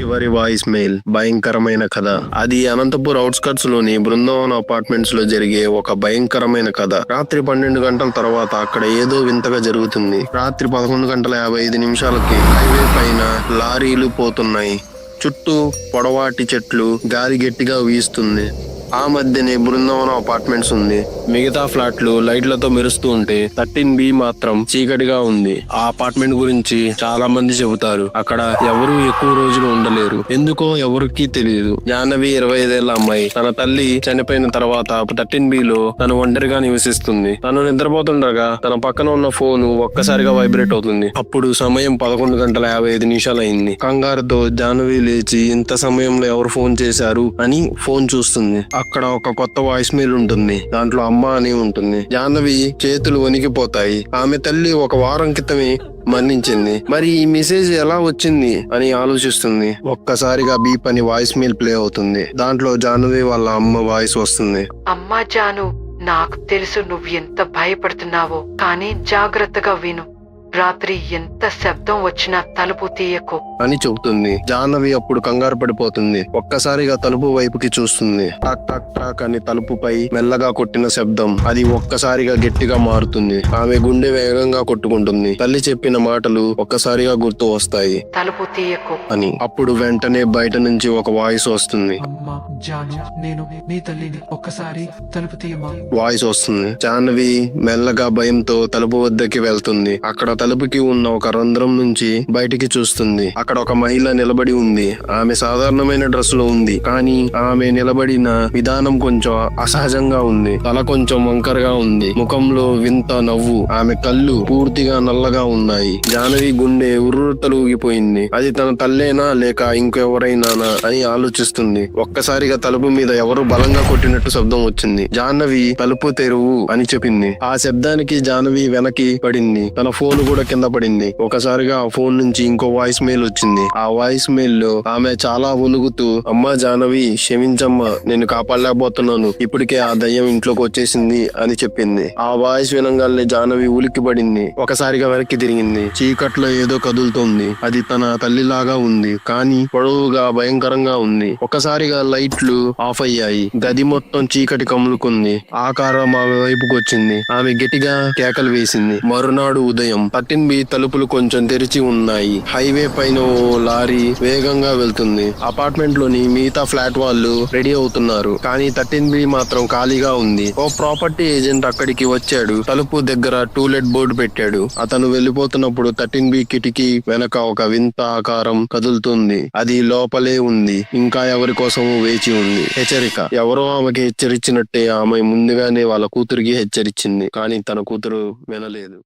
చివరి voice mail. భయంకరమైన కథ. అది అనంతపూర్ అవుట్స్కట్స్లోని బృందావన్ అపార్ట్మెంట్స్లో జరిగే ఒక భయంకరమైన కథ. రాత్రి పన్నెండు గంటల తర్వాత అక్కడ ఏదో వింతగా జరుగుతుంది. రాత్రి పదకొండు గంటల యాభై ఐదు నిమిషాలకి హైవే పైన లారీలు పోతున్నాయి. చుట్టూ పొడవాటి చెట్లు గాలి గట్టిగా వీస్తుంది. ఆ మధ్యనే బృందావనం అపార్ట్మెంట్స్ ఉంది. మిగతా ఫ్లాట్లు లైట్లతో మెరుస్తూ ఉంటే థర్టీన్ బి మాత్రం చీకటిగా ఉంది. ఆ అపార్ట్మెంట్ గురించి చాలా మంది చెబుతారు. అక్కడ ఎవరు ఎక్కువ రోజులు ఉండలేరు. ఎందుకో ఎవరికి తెలియదు జాహ్నవి ఇరవై ఐదేళ్ళ అమ్మాయి. తన తల్లి చనిపోయిన తర్వాత థర్టీన్ బి లో తను ఒంటరిగా నివసిస్తుంది. తను నిద్రపోతుండగా తన పక్కన ఉన్న ఫోన్ ఒక్కసారిగా వైబ్రేట్ అవుతుంది. అప్పుడు సమయం పదకొండు గంటల యాభై ఐదు నిమిషాలు అయింది కంగారుతో జాహ్నవి లేచి ఇంత సమయంలో ఎవరు ఫోన్ చేశారు? అని ఫోన్ చూస్తుంది. అక్కడ ఒక కొత్త వాయిస్ మెయిల్ ఉంటుంది. దాంట్లో అమ్మ అని ఉంటుంది. జాహ్నవి చేతులు వణికిపోతాయి. ఆమె తల్లి ఒక వారం క్రితమే మరణించింది మరి ఈ మెసేజ్ ఎలా వచ్చింది అని ఆలోచిస్తుంది. ఒక్కసారిగా బీప్ అని వాయిస్ మెయిల్ ప్లే అవుతుంది. దాంట్లో జాహ్నవి వాళ్ళ అమ్మ వాయిస్ వస్తుంది. అమ్మా జాను నాకు తెలుసు నువ్వు ఎంత భయపడుతున్నావో కానీ జాగ్రత్తగా విను. రాత్రి ఎంత శబ్దం వచ్చినా తలుపు తీయకు. అని చెబుతుంది. జాహ్నవి అప్పుడు కంగారు పడిపోతుంది. ఒక్కసారిగా తలుపు వైపుకి చూస్తుంది. టాక్ టాక్ టాక్ అని తలుపుపై మెల్లగా కొట్టిన శబ్దం అది ఒక్కసారిగా గట్టిగా మారుతుంది. ఆమె గుండె వేగంగా కొట్టుకుంటుంది. తల్లి చెప్పిన మాటలు ఒక్కసారిగా గుర్తు వస్తాయి. తలుపు తీయకు. అని. అప్పుడు వెంటనే బయట నుంచి ఒక వాయిస్ వస్తుంది. అమ్మా జాను నేను నీ తల్లిని ఒక్కసారి తలుపు తీయమా? వాయిస్ వస్తుంది. జాహ్నవి మెల్లగా భయంతో తలుపు వద్దకి వెళ్తుంది. అక్కడ తలుపుకి ఉన్న ఒక రంధ్రం నుంచి బయటికి చూస్తుంది. అక్కడ ఒక మహిళ నిలబడి ఉంది. ఆమె సాధారణమైన డ్రెస్లో ఉంది. కానీ ఆమె నిలబడిన విధానం కొంచెం అసహజంగా ఉంది. తల కొంచెం వంకరగా ఉంది. ముఖంలో వింత నవ్వు. ఆమె కళ్ళు పూర్తిగా నల్లగా ఉన్నాయి. జానవి గుండె ఉర్రుతలు ఊగిపోయింది. అది తన తల్లేనా లేక ఇంకెవరైనానా అని ఆలోచిస్తుంది. ఒక్కసారిగా తలుపు మీద ఎవరు బలంగా కొట్టినట్టు శబ్దం వచ్చింది. జాహ్నవి తలుపు తెరువు అని చెప్పింది. ఆ శబ్దానికి జాహ్నవి వెనక్కి పడింది. తన ఫోన్ కూడా కింద పడింది. ఒకసారిగా ఆ ఫోన్ నుంచి ఇంకో వాయిస్ మెయిల్ వచ్చింది. ఆ వాయిస్ మెయిల్లో ఆమె చాలా వణుకుతూ అమ్మా జానవి క్షమించమ్మా నేను కాపాడలేకపోతున్నాను. ఇప్పటికే ఆ దయ్యం ఇంట్లోకి వచ్చేసింది అని చెప్పింది. ఆ వాయిస్ వినంగానే జానవి ఉలిక్కి పడింది. ఒకసారిగా వెనక్కి తిరిగింది. చీకట్లో ఏదో కదులుతోంది. అది తన తల్లిలాగా ఉంది. కానీ పొడవుగా భయంకరంగా ఉంది. ఒకసారిగా లైట్లు ఆఫ్ అయ్యాయి. గది మొత్తం చీకటి కమ్ములుకుంది ఆకారం ఆమె వైపుకు వచ్చింది ఆమె గట్టిగా కేకలు వేసింది. మరునాడు ఉదయం థర్టీన్ బి తలుపులు కొంచెం తెరిచి ఉన్నాయి. హైవే పైన ఓ లారీ వేగంగా వెళ్తుంది. అపార్ట్మెంట్లోని మిగతా ఫ్లాట్ వాళ్ళు రెడీ అవుతున్నారు. కానీ థర్టీన్ బి మాత్రం ఖాళీగా ఉంది. ఓ ప్రాపర్టీ ఏజెంట్ అక్కడికి వచ్చాడు. తలుపు దగ్గర టూలెట్ బోర్డు పెట్టాడు. అతను వెళ్ళిపోతున్నప్పుడు థర్టీన్ బి కిటికీ వెనక ఒక వింత ఆకారం కదులుతుంది. అది లోపలే ఉంది. ఇంకా ఎవరి కోసం వేచి ఉంది. హెచ్చరిక. ఎవరో ఆమెకి హెచ్చరించినట్టే ఆమె ముందుగానే వాళ్ళ కూతురికి హెచ్చరించింది కానీ తన కూతురు వినలేదు.